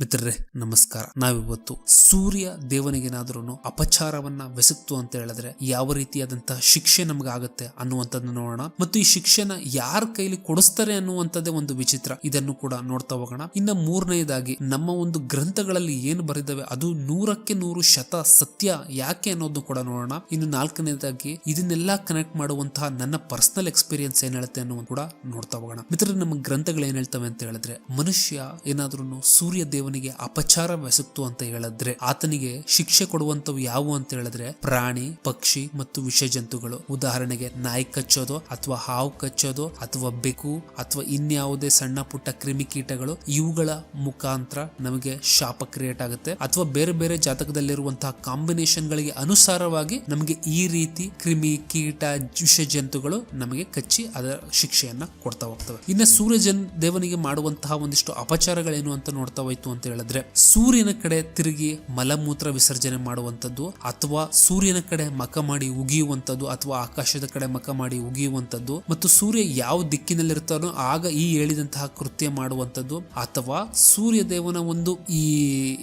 ಮಿತ್ರರೇ, ನಮಸ್ಕಾರ. ನಾವಿವತ್ತು ಸೂರ್ಯ ದೇವನಿಗೇನಾದ್ರೂ ಅಪಚಾರವನ್ನ ಬೆಸಕ್ತು ಅಂತ ಹೇಳಿದ್ರೆ ಯಾವ ರೀತಿಯಾದಂತಹ ಶಿಕ್ಷೆ ನಮಗಾಗತ್ತೆ ಅನ್ನುವಂಥದ್ದನ್ನ ನೋಡೋಣ. ಮತ್ತು ಈ ಶಿಕ್ಷೆನ ಯಾರ ಕೈಲಿ ಕೊಡಿಸ್ತಾರೆ ಅನ್ನುವಂಥದ್ದೇ ಒಂದು ವಿಚಿತ್ರ. ಇದನ್ನು ಕೂಡ ನೋಡ್ತಾ ಹೋಗೋಣ. ಇನ್ನ ಮೂರನೇದಾಗಿ ನಮ್ಮ ಒಂದು ಗ್ರಂಥಗಳಲ್ಲಿ ಏನು ಬರೆದವೆ ಅದು ನೂರಕ್ಕೆ ನೂರು ಶತ ಸತ್ಯ ಯಾಕೆ ಅನ್ನೋದನ್ನು ಕೂಡ ನೋಡೋಣ. ಇನ್ನು ನಾಲ್ಕನೇದಾಗಿ ಇದನ್ನೆಲ್ಲ ಕನೆಕ್ಟ್ ಮಾಡುವಂತಹ ನನ್ನ ಪರ್ಸನಲ್ ಎಕ್ಸ್ಪೀರಿಯನ್ಸ್ ಏನ್ ಹೇಳುತ್ತೆ ಅನ್ನೋದು ಕೂಡ ನೋಡ್ತಾ ಹೋಗೋಣ. ಮಿತ್ರರು, ನಮ್ಮ ಗ್ರಂಥಗಳು ಏನ್ ಹೇಳ್ತವೆ ಅಂತ ಹೇಳಿದ್ರೆ ಮನುಷ್ಯ ಏನಾದ್ರೂ ಸೂರ್ಯ ದೇವನಿಗೆ ಅಪಚಾರ ಬೆಸಕ್ತು ಅಂತ ಹೇಳಿದ್ರೆ ಆತನಿಗೆ ಶಿಕ್ಷೆ ಕೊಡುವಂತವು ಯಾವುವು ಅಂತ ಹೇಳಿದ್ರೆ ಪ್ರಾಣಿ, ಪಕ್ಷಿ ಮತ್ತು ವಿಷ ಜಂತುಗಳು ಉದಾಹರಣೆಗೆ ನಾಯಿ ಕಚ್ಚೋದು ಅಥವಾ ಹಾವು ಕಚ್ಚೋದು ಅಥವಾ ಬೆಕ್ಕು ಅಥವಾ ಇನ್ಯಾವುದೇ ಸಣ್ಣ ಪುಟ್ಟ ಕ್ರಿಮಿಕೀಟಗಳು ಇವುಗಳ ಮುಖಾಂತರ ನಮಗೆ ಶಾಪ ಕ್ರಿಯೇಟ್ ಆಗುತ್ತೆ. ಅಥವಾ ಬೇರೆ ಬೇರೆ ಜಾತಕದಲ್ಲಿರುವಂತಹ ಕಾಂಬಿನೇಷನ್ ಗಳಿಗೆ ಅನುಸಾರವಾಗಿ ನಮಗೆ ಈ ರೀತಿ ಕ್ರಿಮಿ ಕೀಟ ವಿಷ ಜಂತುಗಳು ನಮಗೆ ಕಚ್ಚಿ ಅದರ ಶಿಕ್ಷೆಯನ್ನ ಕೊಡ್ತಾ ಹೋಗ್ತವೆ. ಇನ್ನು ಸೂರ್ಯ ಜನ್ ದೇವನಿಗೆ ಮಾಡುವಂತಹ ಒಂದಿಷ್ಟು ಅಪಚಾರಗಳೇನು ಅಂತ ನೋಡ್ತಾ ಹೋಯ್ತು ಅಂತ ಹೇಳಿದ್ರೆ, ಸೂರ್ಯನ ಕಡೆ ತಿರುಗಿ ಮಲಮೂತ್ರ ವಿಸರ್ಜನೆ ಮಾಡುವಂತದ್ದು ಅಥವಾ ಸೂರ್ಯನ ಕಡೆ ಮಕ ಮಾಡಿ ಉಗಿಯುವಂತದ್ದು ಅಥವಾ ಆಕಾಶದ ಕಡೆ ಮಕ ಮಾಡಿ ಉಗಿಯುವಂತದ್ದು ಮತ್ತು ಸೂರ್ಯ ಯಾವ ದಿಕ್ಕಿನಲ್ಲಿರ್ತಾನೋ ಆಗ ಈ ಹೇಳಿದಂತಹ ಕೃತ್ಯ ಮಾಡುವಂತದ್ದು ಅಥವಾ ಸೂರ್ಯ ದೇವನ ಒಂದು ಈ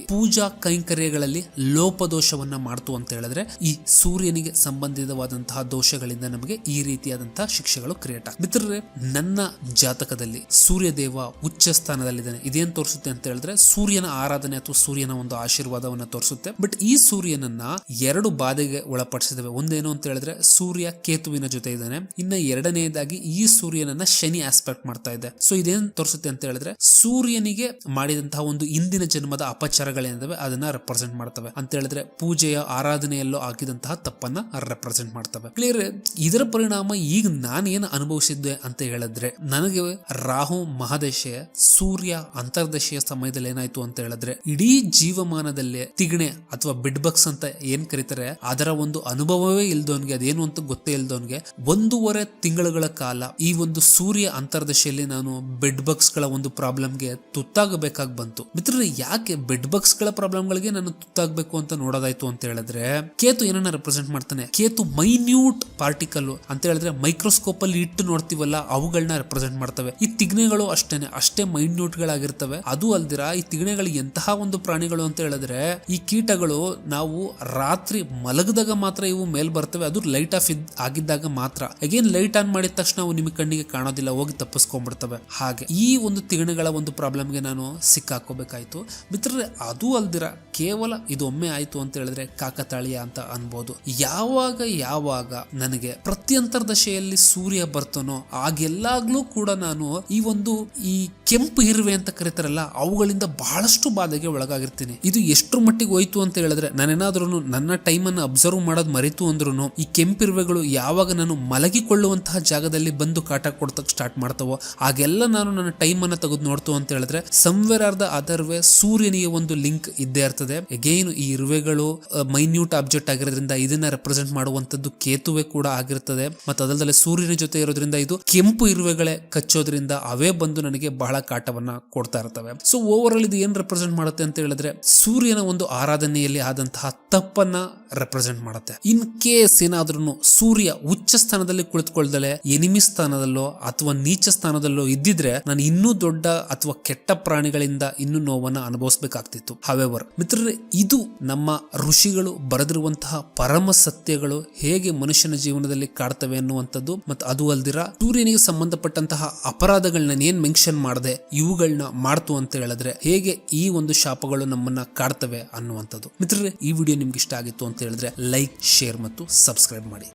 ಪೂಜಾ ಕೈಂಕರ್ಯಗಳಲ್ಲಿ ಲೋಪದೋಷವನ್ನ ಮಾಡ್ತು ಅಂತ ಹೇಳಿದ್ರೆ, ಈ ಸೂರ್ಯನಿಗೆ ಸಂಬಂಧಿತವಾದಂತಹ ದೋಷಗಳಿಂದ ನಮಗೆ ಈ ರೀತಿಯಾದಂತಹ ಶಿಕ್ಷೆಗಳು ಕ್ರಿಯೇಟ್ ಆಗ ಮಿತ್ರರೇ, ನನ್ನ ಜಾತಕದಲ್ಲಿ ಸೂರ್ಯ ದೇವ ಉಚ್ಚ ಸ್ಥಾನದಲ್ಲಿದ್ದಾನೆ ಇದೇನು ತೋರಿಸುತ್ತೆ ಅಂತ ಹೇಳಿದ್ರೆ ಸೂರ್ಯನ ಆರಾಧನೆ ಅಥವಾ ಸೂರ್ಯನ ಒಂದು ಆಶೀರ್ವಾದವನ್ನ ತೋರಿಸುತ್ತೆ. ಬಟ್ ಈ ಸೂರ್ಯನನ್ನ ಎರಡು ಬಾಧೆಗೆ ಒಳಪಡಿಸಿದವೆ. ಒಂದೇನು ಅಂತ ಹೇಳಿದ್ರೆ ಸೂರ್ಯ ಕೇತುವಿನ ಜೊತೆ ಇದ್ದಾನೆ. ಇನ್ನ ಎರಡನೆಯದಾಗಿ ಈ ಸೂರ್ಯನನ್ನ ಶನಿ ಆಸ್ಪೆಕ್ಟ್ ಮಾಡ್ತಾ ಇದೆ. ಸೊ ಇದೇನ್ ತೋರಿಸುತ್ತೆ ಅಂತ ಹೇಳಿದ್ರೆ ಸೂರ್ಯನಿಗೆ ಮಾಡಿದಂತಹ ಒಂದು ಇಂದಿನ ಜನ್ಮದ ಅಪಚಾರಗಳೇನಿದಾವೆ ಅದನ್ನ ರೆಪ್ರೆಸೆಂಟ್ ಮಾಡ್ತವೆ. ಅಂತ ಹೇಳಿದ್ರೆ ಪೂಜೆಯ ಆರಾಧನೆಯಲ್ಲೂ ಆಗಿದಂತಹ ತಪ್ಪನ್ನ ರೆಪ್ರೆಸೆಂಟ್ ಮಾಡ್ತವೆ. ಕ್ಲಿಯರ್ ಇದರ ಪರಿಣಾಮ ಈಗ ನಾನೇನು ಅನುಭವಿಸಿದ್ದೆ ಅಂತ ಹೇಳಿದ್ರೆ ನನಗೆ ರಾಹು ಮಹಾದಶೆ ಸೂರ್ಯ ಅಂತರ್ದಶೆಯ ಸಮಯದಲ್ಲಿ ಏನಾಯ್ತು? ಅಂತ ಹೇಳಿದ್ರೆ ಇಡೀ ಜೀವಮಾನದಲ್ಲೇ ತಿಗಣೆ ಅಥವಾ ಬಿಡ್ ಬಕ್ಸ್ ಅಂತ ಏನ್ ಕರೀತಾರೆ, ಅದರ ಒಂದು ಅನುಭವವೇ ಇಲ್ದವನ್ಗೆ ಅದೇನು ಅಂತ ಗೊತ್ತೇ ಇಲ್ದವನ್ಗೆ ಒಂದೂವರೆ ತಿಂಗಳುಗಳ ಕಾಲ ಈ ಒಂದು ಸೂರ್ಯ ಅಂತರ್ದಶೆಯಲ್ಲಿ ನಾನು ಬೆಡ್ ಬಗ್ಸ್ಗಳ ಒಂದು ಪ್ರಾಬ್ಲಮ್ಗೆ ತುತ್ತಾಗಬೇಕಾಗಿ ಬಂತು. ಮಿತ್ರರೇ, ಯಾಕೆ ಬೆಡ್ ಬಗ್ಸ್ಗಳ ಪ್ರಾಬ್ಲಮ್ಗಳಿಗೆ ನಾನು ತುತ್ತಾಗಬೇಕು ಅಂತ ನೋಡೋದಾಯ್ತು ಅಂತ ಹೇಳಿದ್ರೆ, ಕೇತು ಏನನ್ನ ರೆಪ್ರೆಸೆಂಟ್ ಮಾಡ್ತಾನೆ? ಕೇತು ಮೈನ್ಯೂಟ್ ಪಾರ್ಟಿಕಲ್ ಅಂತ ಹೇಳಿದ್ರೆ ಮೈಕ್ರೋಸ್ಕೋಪ್ ಅಲ್ಲಿ ಇಟ್ಟು ನೋಡ್ತೀವಲ್ಲ ಅವುಗಳನ್ನ ರೆಪ್ರೆಸೆಂಟ್ ಮಾಡ್ತವೆ. ಈ ತಿಗ್ನೆಗಳು ಅಷ್ಟೇನೆ, ಅಷ್ಟೇ ಮೈನ್ಯೂಟ್ ಗಳಾಗಿರ್ತವೆ. ಅದು ಅಲ್ದಿರ, ಈ ತಿಗಣೆಗಳು ಎಂತಹ ಒಂದು ಪ್ರಾಣಿಗಳು ಅಂತ ಹೇಳಿದ್ರೆ, ಈ ಕೀಟಗಳು ನಾವು ರಾತ್ರಿ ಮಲಗದಾಗ ಮಾತ್ರ ಇವು ಮೇಲ್ ಬರ್ತವೆ, ಅದು ಲೈಟ್ ಆಫ್ ಆಗಿದ್ದಾಗ ಮಾತ್ರ. ಅಗೇನ್ ಲೈಟ್ ಆನ್ ಮಾಡಿದ ತಕ್ಷಣ ಅವು ನಿಮ್ಮ ಕಣ್ಣಿಗೆ ಕಾಣೋದಿಲ್ಲ, ಹೋಗಿ ತಪ್ಪಿಸ್ಕೊಂಡ್ಬಿಡ್ತವೆ. ಹಾಗೆ ಈ ಒಂದು ತಿಗಣೆಗಳ ಒಂದು ಪ್ರಾಬ್ಲಮ್ಗೆ ನಾನು ಸಿಕ್ಕಾಕೋಬೇಕಾಯ್ತು. ಮಿತ್ರರೇ, ಅದು ಅಲ್ದಿರ, ಕೇವಲ ಇದು ಒಮ್ಮೆ ಆಯ್ತು ಅಂತ ಹೇಳಿದ್ರೆ ಕಾಕತಾಳೀಯ ಅಂತ ಅನ್ಬೋದು. ಯಾವಾಗ ಯಾವಾಗ ನನಗೆ ಪ್ರತ್ಯಂತರ್ದಶೆಯಲ್ಲಿ ಸೂರ್ಯ ಬರ್ತಾನೋ, ಆಗೆಲ್ಲಾಗ್ಲೂ ಕೂಡ ನಾನು ಈ ಒಂದು ಈ ಕೆಂಪು ಇರುವೆ ಅಂತ ಕರೀತಾರಲ್ಲ, ಅವುಗಳಿಂದ ಬಹಳಷ್ಟು ಬಾಧೆಗೆ ಒಳಗಾಗಿರ್ತೀನಿ. ಇದು ಎಷ್ಟು ಮಟ್ಟಿಗೆ ಹೋಯ್ತು ಅಂತ ಹೇಳಿದ್ರೆ ನಾನೇನಾದ್ರೂ ನನ್ನ ಟೈಮ್ ಅನ್ನು ಅಬ್ಸರ್ವ್ ಮಾಡೋದು ಮರಿತು ಅಂದ್ರೂ ಈ ಕೆಂಪಿರುವೆಗಳು ಯಾವಾಗ ನಾನು ಮಲಗಿಕೊಳ್ಳುವಂತಹ ಜಾಗದಲ್ಲಿ ಬಂದು ಕಾಟ ಕೊಡ್ತಕ್ಕೆ ಸ್ಟಾರ್ಟ್ ಮಾಡ್ತಾವೋ ಆಗೆಲ್ಲ ನಾನು ನನ್ನ ಟೈಮ್ ಅನ್ನ ತೆಗೆದು ನೋಡ್ತು ಅಂತ ಹೇಳಿದ್ರೆ somewhere or the other way ಸೂರ್ಯನಿಗೆ ಒಂದು ಲಿಂಕ್ ಇದ್ದೇ ಇರ್ತದೆ. ಅಗೇನ್ ಈ ಇರುವೆಗಳು ಮೈನ್ಯೂಟ್ ಆಬ್ಜೆಕ್ಟ್ ಆಗಿರೋದ್ರಿಂದ ಇದನ್ನ ರೆಪ್ರೆಸೆಂಟ್ ಮಾಡುವಂತದ್ದು ಕೇತುವೆ ಕೂಡ ಆಗಿರ್ತದೆ. ಮತ್ತು ಅದಲ್ಲದೆ ಸೂರ್ಯನ ಜೊತೆ ಇರೋದ್ರಿಂದ ಇದು ಕೆಂಪು ಇರುವೆಗಳೇ ಕಚ್ಚೋದ್ರಿಂದ ಅವೇ ಬಂದು ನನಗೆ ಬಹಳ ಕಾಟವನ್ನ ಕೊಡ್ತಾ ಇರ್ತವೆ. ಸೊ ಓವರ್ ಆಲ್ ಇದು ಏನ್ ರೆಪ್ರೆಸೆಂಟ್ ಮಾಡುತ್ತೆ ಅಂತ ಹೇಳಿದ್ರೆ, ಸೂರ್ಯನ ಒಂದು ಆರಾಧನೆಯಲ್ಲಿ ಆದಂತಹ ತಪ್ಪನ್ನ ರೆಪ್ರೆಸೆಂಟ್ ಮಾಡುತ್ತೆ. ಇನ್ ಕೇಸ್ ಏನಾದ್ರೂ ಸೂರ್ಯ ಉಚ್ಚ ಸ್ಥಾನದಲ್ಲಿ ಕುಳಿತುಕೊಳ್ದಲೆ, ಎನಿಮಿ ಸ್ಥಾನದಲ್ಲೋ ಅಥವಾ ನೀಚ ಸ್ಥಾನದಲ್ಲೋ ಇದ್ದಿದ್ರೆ, ನಾನು ಇನ್ನೂ ದೊಡ್ಡ ಅಥವಾ ಕೆಟ್ಟ ಪ್ರಾಣಿಗಳಿಂದ ಇನ್ನೂ ನೋವನ್ನ ಅನುಭವಿಸಬೇಕಾಗ್ತಿತ್ತು. ಹವೆವರ್ ಮಿತ್ರರೇ, ಇದು ನಮ್ಮ ಋಷಿಗಳು ಬರೆದಿರುವಂತಹ ಪರಮ ಸತ್ಯಗಳು ಹೇಗೆ ಮನುಷ್ಯನ ಜೀವನದಲ್ಲಿ ಕಾಡ್ತವೆ ಅನ್ನುವಂಥದ್ದು, ಮತ್ತು ಅದು ಅಲ್ದಿರ ಸೂರ್ಯನಿಗೆ ಸಂಬಂಧಪಟ್ಟಂತಹ ಅಪರಾಧಗಳನ್ನ ಏನ್ ಮೆನ್ಷನ್ ಮಾಡದೆ ಇವುಗಳನ್ನ ಮಾಡ್ತು ಅಂತ ಹೇಳಿದ್ರೆ ಹೇಗೆ ಈ ಒಂದು ಶಾಪಗಳು ನಮ್ಮನ್ನ ಕಾಡ್ತವೆ ಅನ್ನುವಂಥದ್ದು. ಮಿತ್ರರೇ, ಈ ವಿಡಿಯೋ ನಿಮ್ಗೆ ಇಷ್ಟ ಆಗಿತ್ತು ಅಂತ ಹೇಳಿದ್ರೆ ಲೈಕ್, ಶೇರ್ ಮತ್ತು ಸಬ್ಸ್ಕ್ರೈಬ್ ಮಾಡಿ.